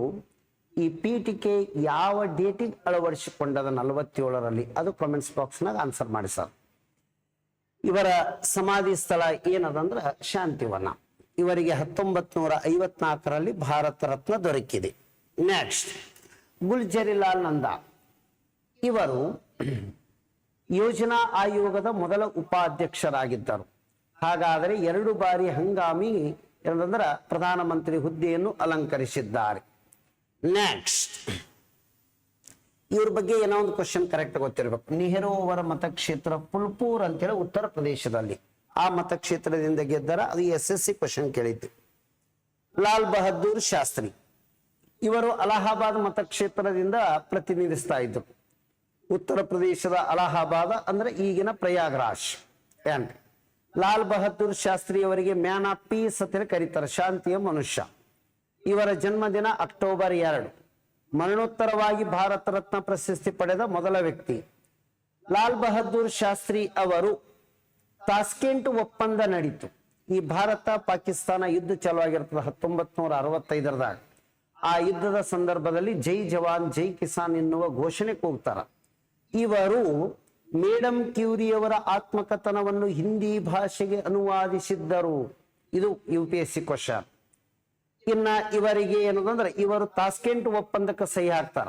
ಈ ಪೀಠಿಕೆ ಯಾವ ಡೇಟಿಗೆ ಅಳವಡಿಸಿಕೊಂಡದ ನಲವತ್ತೇಳರಲ್ಲಿ? ಅದು ಕಾಮೆಂಟ್ಸ್ ಬಾಕ್ಸ್ನಾಗ ಆನ್ಸರ್ ಮಾಡಿ ಸರ್. ಇವರ ಸಮಾಧಿ ಸ್ಥಳ ಏನದಂದ್ರ ಶಾಂತಿವನ. ಇವರಿಗೆ ಹತ್ತೊಂಬತ್ ನೂರ ಐವತ್ನಾಲ್ಕರಲ್ಲಿ ಭಾರತ ರತ್ನ ದೊರಕಿದೆ. ನೆಕ್ಸ್ಟ್ ಗುಲ್ಜರಿಲಾಲ್ ನಂದಾ. ಇವರು ಯೋಜನಾ ಆಯೋಗದ ಮೊದಲ ಉಪಾಧ್ಯಕ್ಷರಾಗಿದ್ದರು. ಹಾಗಾದರೆ ಎರಡು ಬಾರಿ ಹಂಗಾಮಿ ಏನಂದ್ರೆ ಪ್ರಧಾನಮಂತ್ರಿ ಹುದ್ದೆಯನ್ನು ಅಲಂಕರಿಸಿದ್ದಾರೆ. ನೆಕ್ಸ್ಟ್ ಇವ್ರ ಬಗ್ಗೆ ಏನೋ ಒಂದು ಕ್ವಶನ್ ಕರೆಕ್ಟ್ ಗೊತ್ತಿರಬೇಕು. ನೆಹರು ಅವರ ಮತಕ್ಷೇತ್ರ ಪುಲ್ಪೂರ್ ಅಂತೇಳಿ ಉತ್ತರ ಪ್ರದೇಶದಲ್ಲಿ. ಆ ಮತಕ್ಷೇತ್ರದಿಂದ ಗೆದ್ದರ ಅದು ಎಸ್ ಎಸ್ ಸಿ ಕ್ವಶನ್ ಕೇಳಿದ್ದು. ಲಾಲ್ ಬಹದ್ದೂರ್ ಶಾಸ್ತ್ರಿ. ಇವರು ಅಲಹಾಬಾದ್ ಮತಕ್ಷೇತ್ರದಿಂದ ಪ್ರತಿನಿಧಿಸ್ತಾ ಇದ್ರು. ಉತ್ತರ ಪ್ರದೇಶದ ಅಲಹಾಬಾದ್ ಅಂದ್ರೆ ಈಗಿನ ಪ್ರಯಾಗ್ರಾಜ್. ಏನ್? ಲಾಲ್ ಬಹದ್ದೂರ್ ಶಾಸ್ತ್ರಿ ಅವರಿಗೆ ಮ್ಯಾನ್ ಆಫ್ ಪೀಸ್ ಅಂತ ಕರೀತಾರೆ, ಶಾಂತಿಯ ಮನುಷ್ಯ. ಇವರ ಜನ್ಮದಿನ ಅಕ್ಟೋಬರ್ ಎರಡು. ಮರಣೋತ್ತರವಾಗಿ ಭಾರತ ರತ್ನ ಪ್ರಶಸ್ತಿ ಪಡೆದ ಮೊದಲ ವ್ಯಕ್ತಿ. ಲಾಲ್ ಬಹದ್ದೂರ್ ಶಾಸ್ತ್ರಿ ಅವರು ತಾಸ್ಕೆಂಟ್ ಒಪ್ಪಂದ ನಡೀತು. ಈ ಭಾರತ ಪಾಕಿಸ್ತಾನ ಯುದ್ಧ ಚಾಲುವಾಗಿರ್ತದೆ ಹತ್ತೊಂಬತ್ ನೂರ ಅರವತ್ತೈದರದಾಗ. ಆ ಯುದ್ಧದ ಸಂದರ್ಭದಲ್ಲಿ ಜೈ ಜವಾನ್, ಜೈ ಕಿಸಾನ್ ಎನ್ನುವ ಘೋಷಣೆ ಕೂಗ್ತಾರ. ಇವರು ಮೇಡಮ್ ಕ್ಯೂರಿಯವರ ಆತ್ಮಕಥನವನ್ನು ಹಿಂದಿ ಭಾಷೆಗೆ ಅನುವಾದಿಸಿದ್ದರು. ಇದು U P S C question. ಇನ್ನ ಇವರಿಗೆ ಏನದಂದ್ರೆ ಇವರು ತಾಸ್ಕೆಂಟ್ ಒಪ್ಪಂದಕ್ಕೆ ಸಹಿ ಹಾಕ್ತಾರ.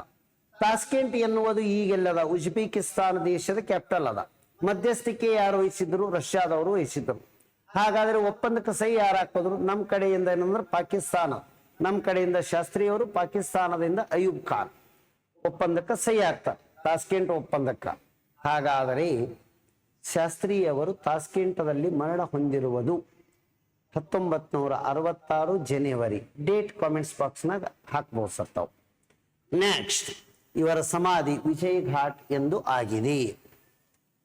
ತಾಸ್ಕೆಂಟ್ ಎನ್ನುವುದು ಈಗೆಲ್ಲದ ಉಜ್ಬೇಕಿಸ್ತಾನ್ ದೇಶದ ಕ್ಯಾಪಿಟಲ್ ಅದ. ಮಧ್ಯಸ್ಥಿಕೆ ಯಾರು ವಹಿಸಿದ್ರು ರಷ್ಯಾದವರು ವಹಿಸಿದ್ರು ಹಾಗಾದ್ರೆ ಒಪ್ಪಂದಕ್ಕೆ ಸಹಿ ಯಾರು ಹಾಕಿದ್ರು ನಮ್ಮ ಕಡೆಯಿಂದ ಏನಂದ್ರೆ ಪಾಕಿಸ್ತಾನ. ನಮ್ಮ ಕಡೆಯಿಂದ ಶಾಸ್ತ್ರಿಯವರು ಪಾಕಿಸ್ತಾನದಿಂದ ಅಯೂಬ್ ಖಾನ್. ಒಪ್ಪಂದಕ್ಕೆ ಸಹಿ ಹಾಕ್ತಾರೆ. ತಾಸ್ಕೆಂಟ್ ಒಪ್ಪಂದಕ್ಕೆ. ಹಾಗಾದರೆ ಶಾಸ್ತ್ರಿಯವರು ತಾಸ್ಕೆಂಟದಲ್ಲಿ ಮರಣ ಹೊಂದಿರುವುದು ಹತ್ತೊಂಬತ್ ನೂರ ಅರವತ್ತಾರು ಜನವರಿ. ಡೇಟ್ ಕಾಮೆಂಟ್ಸ್ ಬಾಕ್ಸ್ನಾಗ ಹಾಕ್ಬೋದು ಸರ್ ತಾವು. ನೆಕ್ಸ್ಟ್, ಇವರ ಸಮಾಧಿ ವಿಜಯ್ ಘಾಟ್ ಎಂದು ಆಗಿದೆ.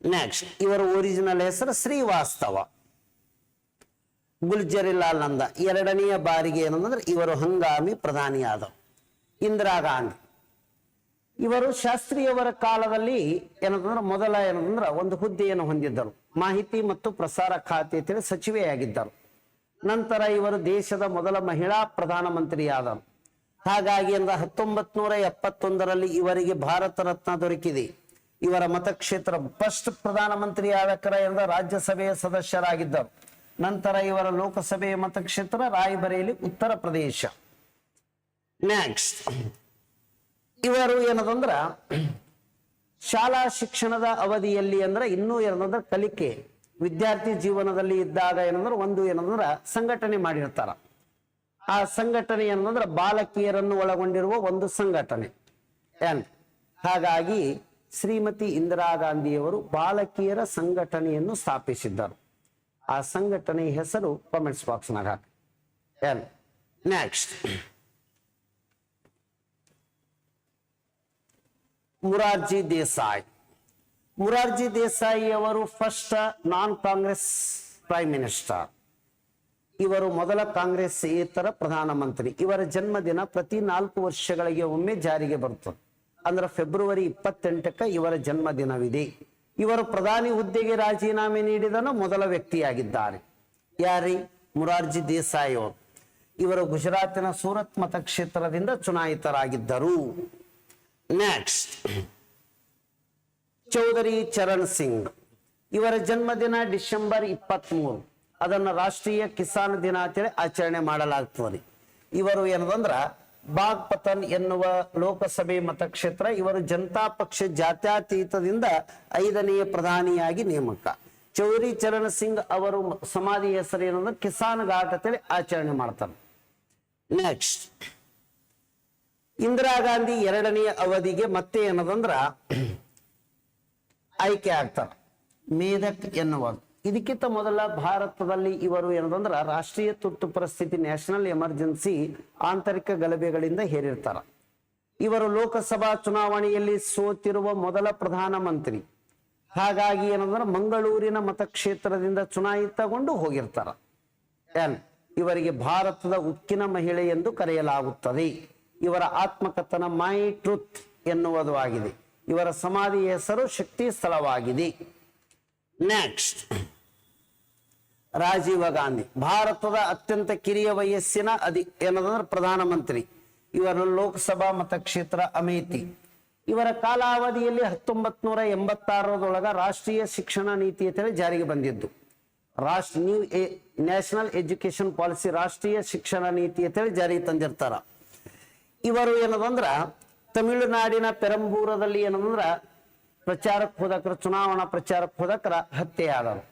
ನೆಕ್ಸ್ಟ್ ಇವರ ಒರಿಜಿನಲ್ ಹೆಸರು ಶ್ರೀವಾಸ್ತವ. ಗುಲ್ಜರಿಲಾಲ್ ನಂದ ಎರಡನೆಯ ಬಾರಿಗೆ ಏನಂದ್ರೆ ಇವರು ಹಂಗಾಮಿ ಪ್ರಧಾನಿಯಾದರು ಇಂದಿರಾ ಗಾಂಧಿ. ಇವರು ಶಾಸ್ತ್ರಿಯವರ ಕಾಲದಲ್ಲಿ ಏನಂತಂದ್ರೆ ಮೊದಲ ಏನಂತಂದ್ರೆ ಒಂದು ಹುದ್ದೆಯನ್ನು ಹೊಂದಿದ್ದರು. ಮಾಹಿತಿ ಮತ್ತು ಪ್ರಸಾರ ಖಾತೆ ಅಂತೇಳಿ ಸಚಿವೆಯಾಗಿದ್ದರು ನಂತರ ಇವರು ದೇಶದ ಮೊದಲ ಮಹಿಳಾ ಪ್ರಧಾನಮಂತ್ರಿಯಾದರು ಹಾಗಾಗಿ ಅಂದ್ರೆ ಹತ್ತೊಂಬತ್ ನೂರ ಎಪ್ಪತ್ತೊಂದರಲ್ಲಿ ಇವರಿಗೆ ಭಾರತ ರತ್ನ ದೊರಕಿದೆ. ಇವರ ಮತಕ್ಷೇತ್ರ ಫಸ್ಟ್ ಪ್ರಧಾನಮಂತ್ರಿ ಎಂದ ರಾಜ್ಯಸಭೆಯ ಸದಸ್ಯರಾಗಿದ್ದರು. ನಂತರ ಇವರ ಲೋಕಸಭೆಯ ಮತಕ್ಷೇತ್ರ ರಾಯಬರೇಲಿ, ಉತ್ತರ ಪ್ರದೇಶ. ನೆಕ್ಸ್ಟ್ ಇವರು ಏನದಂದ್ರ, ಶಾಲಾ ಶಿಕ್ಷಣದ ಅವಧಿಯಲ್ಲಿ ಅಂದ್ರೆ ಇನ್ನೂ ಏನದಂದ್ರೆ ಕಲಿಕೆ, ವಿದ್ಯಾರ್ಥಿ ಜೀವನದಲ್ಲಿ ಇದ್ದಾಗ ಏನಂದ್ರೆ ಒಂದು ಏನಂದ್ರ ಸಂಘಟನೆ ಮಾಡಿರ್ತಾರ. ಆ ಸಂಘಟನೆ ಏನಂದ್ರ ಬಾಲಕಿಯರನ್ನು ಒಳಗೊಂಡಿರುವ ಒಂದು ಸಂಘಟನೆ. ಹಾಗಾಗಿ ಶ್ರೀಮತಿ ಇಂದಿರಾ ಗಾಂಧಿಯವರು ಬಾಲಕಿಯರ ಸಂಘಟನೆಯನ್ನು ಸ್ಥಾಪಿಸಿದ್ದರು. ಆ ಸಂಘಟನೆ ಹೆಸರು ಕಾಮೆಂಟ್ಸ್ ಬಾಕ್ಸ್ನಾಗ ಹಾಕಿ. ನೆಕ್ಸ್ಟ್ ಮುರಾರ್ಜಿ ದೇಸಾಯಿ. ಮುರಾರ್ಜಿ ದೇಸಾಯಿ ಅವರು first non Congress prime minister ಇವರು ಮೊದಲ ಕಾಂಗ್ರೆಸ್ ಏತರ ಪ್ರಧಾನಮಂತ್ರಿ. ಇವರ ಜನ್ಮದಿನ ಪ್ರತಿ ನಾಲ್ಕು ವರ್ಷಗಳಿಗೆ ಒಮ್ಮೆ ಜಾರಿಗೆ ಬರುತ್ತದೆ. ಅಂದ್ರೆ ಫೆಬ್ರವರಿ ಇಪ್ಪತ್ತೆಂಟಕ್ಕೆ ಇವರ ಜನ್ಮದಿನವಿದೆ. ಇವರು ಪ್ರಧಾನಿ ಹುದ್ದೆಗೆ ರಾಜೀನಾಮೆ ನೀಡಿದನು, ಮೊದಲ ವ್ಯಕ್ತಿಯಾಗಿದ್ದಾರೆ. ಯಾರಿ? ಮುರಾರ್ಜಿ ದೇಸಾಯಿ ಇವರು ಗುಜರಾತಿನ ಸೂರತ್ ಮತಕ್ಷೇತ್ರದಿಂದ ಚುನಾಯಿತರಾಗಿದ್ದರು. ನೆಕ್ಸ್ಟ್ ಚೌಧರಿ ಚರಣ್ ಸಿಂಗ್. ಇವರ ಜನ್ಮದಿನ ಡಿಸೆಂಬರ್ ಇಪ್ಪತ್ತ್ ಮೂರು ಅದನ್ನು ರಾಷ್ಟ್ರೀಯ ಕಿಸಾನ್ ದಿನಾಚರಣೆ ಆಚರಣೆ ಮಾಡಲಾಗ್ತದೆ. ಇವರು ಏನದಂದ್ರ ಬಾಗ್ ಪತನ್ ಎನ್ನುವ ಲೋಕಸಭೆ ಮತಕ್ಷೇತ್ರ ಇವರು ಜನತಾ ಪಕ್ಷ ಜಾತ್ಯತೀತದಿಂದ ಐದನೆಯ ಪ್ರಧಾನಿಯಾಗಿ ನೇಮಕ. ಚೌರಿ ಚರಣ್ ಸಿಂಗ್ ಅವರು ಸಮಾಧಿ ಹೆಸರು ಏನಂದ್ರೆ ಕಿಸಾನ್ ಘಾಟ್ ಅಂತೇಳಿ ಆಚರಣೆ ಮಾಡ್ತಾರೆ ನೆಕ್ಸ್ಟ್ ಇಂದಿರಾ ಗಾಂಧಿ ಎರಡನೆಯ ಅವಧಿಗೆ ಮತ್ತೆ ಏನದಂದ್ರ ಆಯ್ಕೆ ಆಗ್ತಾರೆ ಮೇಧಕ್ ಎನ್ನುವರು ಇದಕ್ಕಿಂತ ಮೊದಲ ಭಾರತದಲ್ಲಿ ಇವರು ಏನದಂದ್ರ ರಾಷ್ಟ್ರೀಯ ತುರ್ತು ಪರಿಸ್ಥಿತಿ ನ್ಯಾಷನಲ್ ಎಮರ್ಜೆನ್ಸಿ ಆಂತರಿಕ ಗಲಭೆಗಳಿಂದ ಹೇರಿರ್ತಾರ. ಇವರು ಲೋಕಸಭಾ ಚುನಾವಣೆಯಲ್ಲಿ ಸೋತಿರುವ ಮೊದಲ ಪ್ರಧಾನಮಂತ್ರಿ. ಹಾಗಾಗಿ ಏನಂದ್ರೆ ಮಂಗಳೂರಿನ ಮತಕ್ಷೇತ್ರದಿಂದ ಚುನಾಯಿತಗೊಂಡು ಹೋಗಿರ್ತಾರ. ಇವರಿಗೆ ಭಾರತದ ಉಕ್ಕಿನ ಮಹಿಳೆ ಎಂದು ಕರೆಯಲಾಗುತ್ತದೆ. ಇವರ ಆತ್ಮಕಥನ ಮೈ ಟ್ರೂತ್ ಎನ್ನುವುದು ಆಗಿದೆ. ಇವರ ಸಮಾಧಿ ಹೆಸರು ಶಕ್ತಿ ಸ್ಥಳವಾಗಿದೆ. ನೆಕ್ಸ್ಟ್. ರಾಜೀವ ಗಾಂಧಿ. ಭಾರತದ ಅತ್ಯಂತ ಕಿರಿಯ ವಯಸ್ಸಿನ ಅಧಿ ಏನದಂದ್ರೆ ಪ್ರಧಾನಮಂತ್ರಿ. ಇವರ ಲೋಕಸಭಾ ಮತಕ್ಷೇತ್ರ ಅಮೇತಿ ಇವರ ಕಾಲಾವಧಿಯಲ್ಲಿ ಹತ್ತೊಂಬತ್ ನೂರ ರಾಷ್ಟ್ರೀಯ ಶಿಕ್ಷಣ ನೀತಿ ಅಂತೇಳಿ ಜಾರಿಗೆ ಬಂದಿದ್ದು. ರಾಷ್ಟ್ರ ನ್ಯೂ ನ್ಯಾಷನಲ್ ಎಜುಕೇಶನ್ ಪಾಲಿಸಿ ರಾಷ್ಟ್ರೀಯ ಶಿಕ್ಷಣ ನೀತಿ ಅಂತೇಳಿ ಜಾರಿಗೆ ತಂದಿರ್ತಾರ. ಇವರು ಏನದಂದ್ರ ತಮಿಳುನಾಡಿನ ಪೆರಂಬೂರದಲ್ಲಿ ಏನಂದ್ರ ಪ್ರಚಾರಕ್ಕೆ ಹೋದಕ್ರ, ಚುನಾವಣಾ ಪ್ರಚಾರಕ್ಕೆ ಹೋದಕ್ರ ಹತ್ಯೆಯಾದರು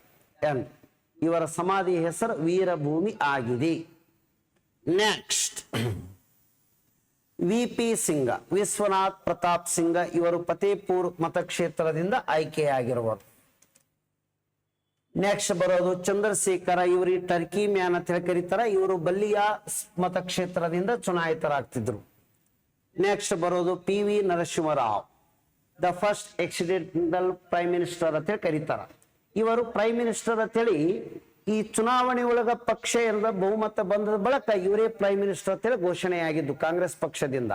ಏನ್ ಇವರ ಸಮಾಧಿ ಹೆಸರು ವೀರಭೂಮಿ ಆಗಿದೆ. Next V P Singh Vishwanath Pratap Singh ಇವರು ಫತೇಪುರ್ ಮತಕ್ಷೇತ್ರದಿಂದ ಆಯ್ಕೆಯಾಗಿರುವುದು ನೆಕ್ಸ್ಟ್ ಬರೋದು ಚಂದ್ರಶೇಖರ ಇವ್ರಿಗೆ ಟರ್ಕಿ ಮ್ಯಾನ್ ಅಂತ ಹೇಳಿ ಕರೀತಾರ ಇವರು ಬಲ್ಲಿಯಾ ಮತಕ್ಷೇತ್ರದಿಂದ ಚುನಾಯಿತರಾಗ್ತಿದ್ರು. ನೆಕ್ಸ್ಟ್ ಬರೋದು P V Narasimha Rao, the first accidental prime minister ಅಂತ ಹೇಳಿ ಕರೀತಾರ ಇವರು ಪ್ರೈಮ್ ಮಿನಿಸ್ಟರ್ ಅಂತೇಳಿ ಈ ಚುನಾವಣೆ ಒಳಗ ಪಕ್ಷ ಏನದ, ಬಹುಮತ ಬಂದ ಬಳಕ ಇವರೇ ಪ್ರೈಮ್ ಮಿನಿಸ್ಟರ್ ಅಂತೇಳಿ ಘೋಷಣೆಯಾಗಿದ್ದು ಕಾಂಗ್ರೆಸ್ ಪಕ್ಷದಿಂದ.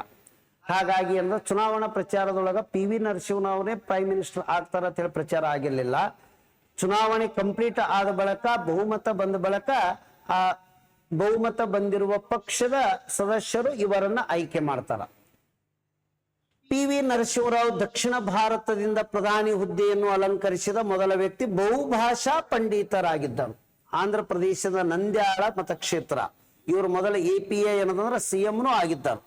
ಹಾಗಾಗಿ ಅಂದ್ರೆ ಚುನಾವಣಾ ಪ್ರಚಾರದೊಳಗ ಪಿ ವಿ ನರಸಿಂಹನವರೇ ಪ್ರೈಮ್ ಮಿನಿಸ್ಟರ್ ಆಗ್ತಾರ ಅಂತ ಹೇಳಿ ಪ್ರಚಾರ ಆಗಿರ್ಲಿಲ್ಲ. ಚುನಾವಣೆ ಕಂಪ್ಲೀಟ್ ಆದ ಬಳಿಕ, ಬಹುಮತ ಬಂದ ಬಳಿಕ, ಆ ಬಹುಮತ ಬಂದಿರುವ ಪಕ್ಷದ ಸದಸ್ಯರು ಇವರನ್ನ ಆಯ್ಕೆ ಮಾಡ್ತಾರ. ಪಿ ವಿ ನರಸಿಂಹರಾವ್ ದಕ್ಷಿಣ ಭಾರತದಿಂದ ಪ್ರಧಾನಿ ಹುದ್ದೆಯನ್ನು ಅಲಂಕರಿಸಿದ ಮೊದಲ ವ್ಯಕ್ತಿ ಬಹುಭಾಷಾ ಪಂಡಿತರಾಗಿದ್ದರು. ಆಂಧ್ರ ಪ್ರದೇಶದ ನಂದ್ಯಾಳ ಮತಕ್ಷೇತ್ರ. ಇವರು ಮೊದಲ ಎ ಪಿ ಎ ಏನದಂದ್ರೆ ಸಿಎಂನು ಆಗಿದ್ದರು.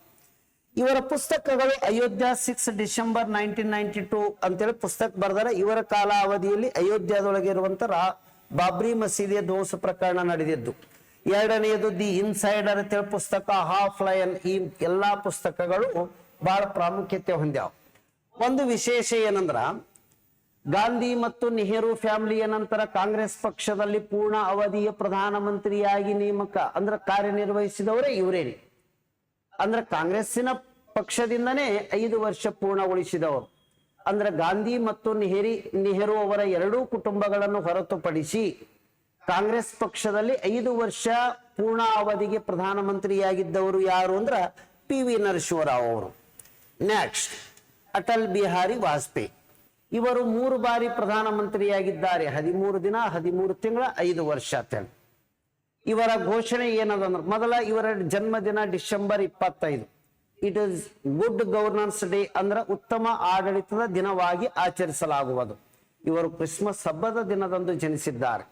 ಇವರ ಪುಸ್ತಕಗಳು Ayodhya six December nineteen ninety two ಅಂತೇಳಿ ಪುಸ್ತಕ ಬರೆದರೆ. ಇವರ ಕಾಲಾವಧಿಯಲ್ಲಿ ಅಯೋಧ್ಯದೊಳಗೆ ಇರುವಂತ ಬಾಬ್ರಿ ಮಸೀದಿಯ ದೋಷ ಪ್ರಕರಣ ನಡೆದಿದ್ದು. ಎರಡನೆಯದು ದಿ ಇನ್ಸೈಡರ್ ಅಂತೇಳಿ ಪುಸ್ತಕ, ಹಾಫ್ ಲಯನ್, ಈ ಎಲ್ಲಾ ಪುಸ್ತಕಗಳು ಬಹಳ ಪ್ರಾಮುಖ್ಯತೆ ಹೊಂದ್ಯಾವ. ಒಂದು ವಿಶೇಷ ಏನಂದ್ರ, ಗಾಂಧಿ ಮತ್ತು ನೆಹರು ಫ್ಯಾಮಿಲಿಯ ನಂತರ ಕಾಂಗ್ರೆಸ್ ಪಕ್ಷದಲ್ಲಿ ಪೂರ್ಣ ಅವಧಿಯ ಪ್ರಧಾನಮಂತ್ರಿಯಾಗಿ ನೇಮಕ, ಅಂದ್ರೆ ಕಾರ್ಯನಿರ್ವಹಿಸಿದವರೇ ಇವರೇನೆ ಅಂದ್ರೆ ಕಾಂಗ್ರೆಸ್ಸಿನ ಪಕ್ಷದಿಂದನೇ ಐದು ವರ್ಷ ಪೂರ್ಣಗೊಳಿಸಿದವರು. ಅಂದ್ರೆ ಗಾಂಧಿ ಮತ್ತು ನೆಹರಿ, ನೆಹರು ಅವರ ಎರಡೂ ಕುಟುಂಬಗಳನ್ನು ಹೊರತುಪಡಿಸಿ ಕಾಂಗ್ರೆಸ್ ಪಕ್ಷದಲ್ಲಿ ಐದು ವರ್ಷ ಪೂರ್ಣ ಅವಧಿಗೆ ಪ್ರಧಾನಮಂತ್ರಿಯಾಗಿದ್ದವರು ಯಾರು ಅಂದ್ರ ಪಿ ವಿ ನರಸಿಂಹರಾವ್ ಅವರು. ನೆಕ್ಸ್ಟ್ ಅಟಲ್ ಬಿಹಾರಿ ವಾಜಪೇಯಿ ಇವರು ಮೂರು ಬಾರಿ ಪ್ರಧಾನಮಂತ್ರಿಯಾಗಿದ್ದಾರೆ. ಹದಿಮೂರು ದಿನ, ಹದಿಮೂರು ತಿಂಗಳ, ಐದು ವರ್ಷ ಅಂತೇಳಿ. ಇವರ ಘೋಷಣೆ ಏನದಂದ್ರೆ, ಮೊದಲ ಇವರ ಜನ್ಮದಿನ ಡಿಸೆಂಬರ್ ಇಪ್ಪತ್ತೈದು. It is good governance day ಅಂದ್ರೆ ಉತ್ತಮ ಆಡಳಿತದ ದಿನವಾಗಿ ಆಚರಿಸಲಾಗುವುದು. ಇವರು ಕ್ರಿಸ್ಮಸ್ ಹಬ್ಬದ ದಿನದಂದು ಜನಿಸಿದ್ದಾರೆ.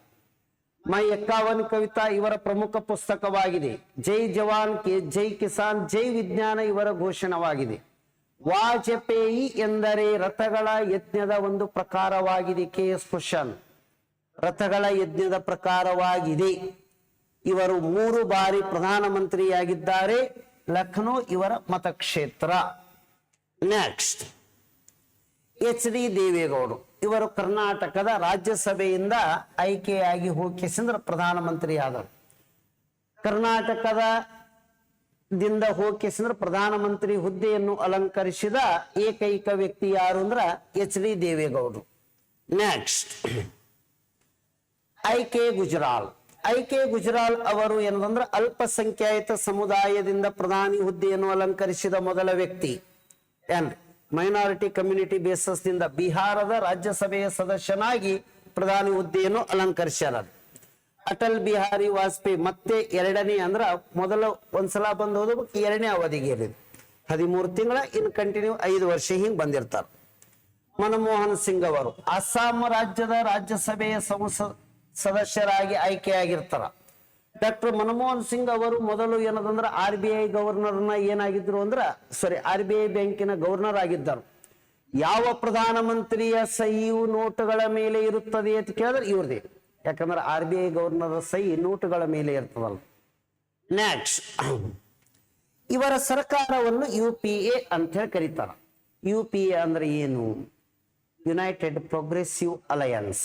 ಮೈ ಎಕ್ಕಾವನ್ ಕವಿತಾ ಇವರ ಪ್ರಮುಖ ಪುಸ್ತಕವಾಗಿದೆ. ಜೈ ಜವಾನ್ ಜೈ ಕಿಸಾನ್, ಜೈ ವಿಜ್ಞಾನ ಇವರ ಘೋಷಣವಾಗಿದೆ. ವಾಜಪೇಯಿ ಎಂದರೆ ರಥಗಳ ಯಜ್ಞದ ಒಂದು ಪ್ರಕಾರವಾಗಿದೆ. ಕೆ ಎಸ್ ಕ್ವಶನ್ ರಥಗಳ ಯಜ್ಞದ ಪ್ರಕಾರವಾಗಿದೆ. ಇವರು ಮೂರು ಬಾರಿ ಪ್ರಧಾನಮಂತ್ರಿಯಾಗಿದ್ದಾರೆ. ಲಖನೌ ಇವರ ಮತಕ್ಷೇತ್ರ. ನೆಕ್ಸ್ಟ್ ಎಚ್ ಡಿ ದೇವೇಗೌಡರು ಇವರು ಕರ್ನಾಟಕದ ರಾಜ್ಯಸಭೆಯಿಂದ ಆಯ್ಕೆಯಾಗಿ ಹೋಗಿಸಿಂದ್ರ ಪ್ರಧಾನಮಂತ್ರಿಯಾದರು. ಕರ್ನಾಟಕದ ದಿಂದ ಹೋಗಿಸಿಂದ್ರ ಪ್ರಧಾನಮಂತ್ರಿ ಹುದ್ದೆಯನ್ನು ಅಲಂಕರಿಸಿದ ಏಕೈಕ ವ್ಯಕ್ತಿ ಯಾರು ಅಂದ್ರ ಎಚ್ ಡಿ ದೇವೇಗೌಡರು. Next I K Gujral. I K Gujral ಅವರು ಏನಂದ್ರೆ ಅಲ್ಪಸಂಖ್ಯಾತ ಸಮುದಾಯದಿಂದ ಪ್ರಧಾನಿ ಹುದ್ದೆಯನ್ನು ಅಲಂಕರಿಸಿದ ಮೊದಲ ವ್ಯಕ್ತಿ. ಏನ್ ಮೈನಾರಿಟಿ ಕಮ್ಯುನಿಟಿ ಬೇಸಸ್ ದಿಂದ ಬಿಹಾರದ ರಾಜ್ಯಸಭೆಯ ಸದಸ್ಯನಾಗಿ ಪ್ರಧಾನಿ ಹುದ್ದೆಯನ್ನು ಅಲಂಕರಿಸ್ಯಾರ. ಅಟಲ್ ಬಿಹಾರಿ ವಾಜಪೇಯಿ ಮತ್ತೆ ಎರಡನೇ ಅಂದ್ರ ಮೊದಲ ಒಂದ್ಸಲ ಬಂದು ಹೋದ ಎರಡನೇ ಅವಧಿಗೆ ಏನಿದೆ ಹದಿಮೂರು ತಿಂಗಳ ಇನ್ ಕಂಟಿನ್ಯೂ ಐದು ವರ್ಷ ಹಿಂಗ್ ಬಂದಿರ್ತಾರ. ಮನಮೋಹನ್ ಸಿಂಗ್ ಅವರು ಅಸ್ಸಾಂ ರಾಜ್ಯದ ರಾಜ್ಯಸಭೆಯ ಸಂಸದ ಸದಸ್ಯರಾಗಿ ಆಯ್ಕೆಯಾಗಿರ್ತಾರ. ಡಾಕ್ಟರ್ ಮನಮೋಹನ್ ಸಿಂಗ್ ಅವರು ಮೊದಲು ಏನದಂದ್ರ ಆರ್ ಬಿ ಐ ಗವರ್ನರ್ನ ಏನಾಗಿದ್ರು ಅಂದ್ರ, ಸಾರಿ ಆರ್ ಬಿ ಐ ಬ್ಯಾಂಕಿನ ಗವರ್ನರ್ ಆಗಿದ್ದರು. ಯಾವ ಪ್ರಧಾನಮಂತ್ರಿಯ ಸಹಿಯು ನೋಟುಗಳ ಮೇಲೆ ಇರುತ್ತದೆ ಅಂತ ಕೇಳಿದ್ರೆ ಇವ್ರದೇ ಯಾಕಂದ್ರೆ ಆರ್ ಬಿ ಐ ಗವರ್ನರ್ ಸಹಿ ನೋಟುಗಳ ಮೇಲೆ ಇರ್ತದಲ್ಲ. ನೆಕ್ಸ್ಟ್ ಇವರ ಸರ್ಕಾರವನ್ನು ಯು ಪಿ ಎ ಅಂತ ಹೇಳಿ ಕರೀತಾರ. ಯು ಪಿ ಎ ಅಂದ್ರೆ ಏನು? United progressive alliance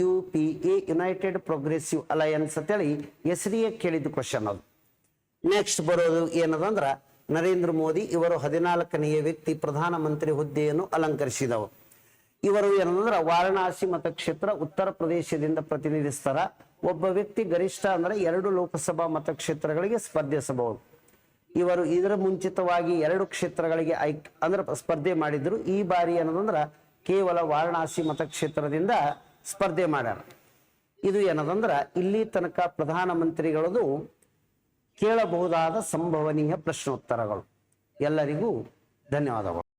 U P A united progressive alliance ಅಂತೇಳಿ ಹೆಸರಿಯೇ ಕೇಳಿದ ಕ್ವಶನ್ ಅದು. ನೆಕ್ಸ್ಟ್ ಬರೋದು ಏನದಂದ್ರ ನರೇಂದ್ರ ಮೋದಿ ಇವರು ಹದಿನಾಲ್ಕನೆಯ ವ್ಯಕ್ತಿ ಪ್ರಧಾನಮಂತ್ರಿ ಹುದ್ದೆಯನ್ನು ಅಲಂಕರಿಸಿದವರು. ಇವರು ಏನಂದ್ರೆ ವಾರಣಾಸಿ ಮತಕ್ಷೇತ್ರ ಉತ್ತರ ಪ್ರದೇಶದಿಂದ ಪ್ರತಿನಿಧಿಸ್ತಾರ. ಒಬ್ಬ ವ್ಯಕ್ತಿ ಗರಿಷ್ಠ ಅಂದ್ರೆ ಎರಡು ಲೋಕಸಭಾ ಮತಕ್ಷೇತ್ರಗಳಿಗೆ ಸ್ಪರ್ಧಿಸಬಹುದು. ಇವರು ಇದರ ಮುಂಚಿತವಾಗಿ ಎರಡು ಕ್ಷೇತ್ರಗಳಿಗೆ ಆಯ್ಕೆ ಅಂದ್ರೆ ಸ್ಪರ್ಧೆ ಮಾಡಿದ್ರು. ಈ ಬಾರಿ ಏನದಂದ್ರ ಕೇವಲ ವಾರಣಾಸಿ ಮತಕ್ಷೇತ್ರದಿಂದ ಸ್ಪರ್ಧೆ ಮಾಡ್ಯಾರ. ಇದು ಏನದಂದ್ರ ಇಲ್ಲಿ ತನಕ ಪ್ರಧಾನಮಂತ್ರಿಗಳದು ಕೇಳಬಹುದಾದ ಸಂಭವನೀಯ ಪ್ರಶ್ನೋತ್ತರಗಳು. ಎಲ್ಲರಿಗೂ ಧನ್ಯವಾದಗಳು.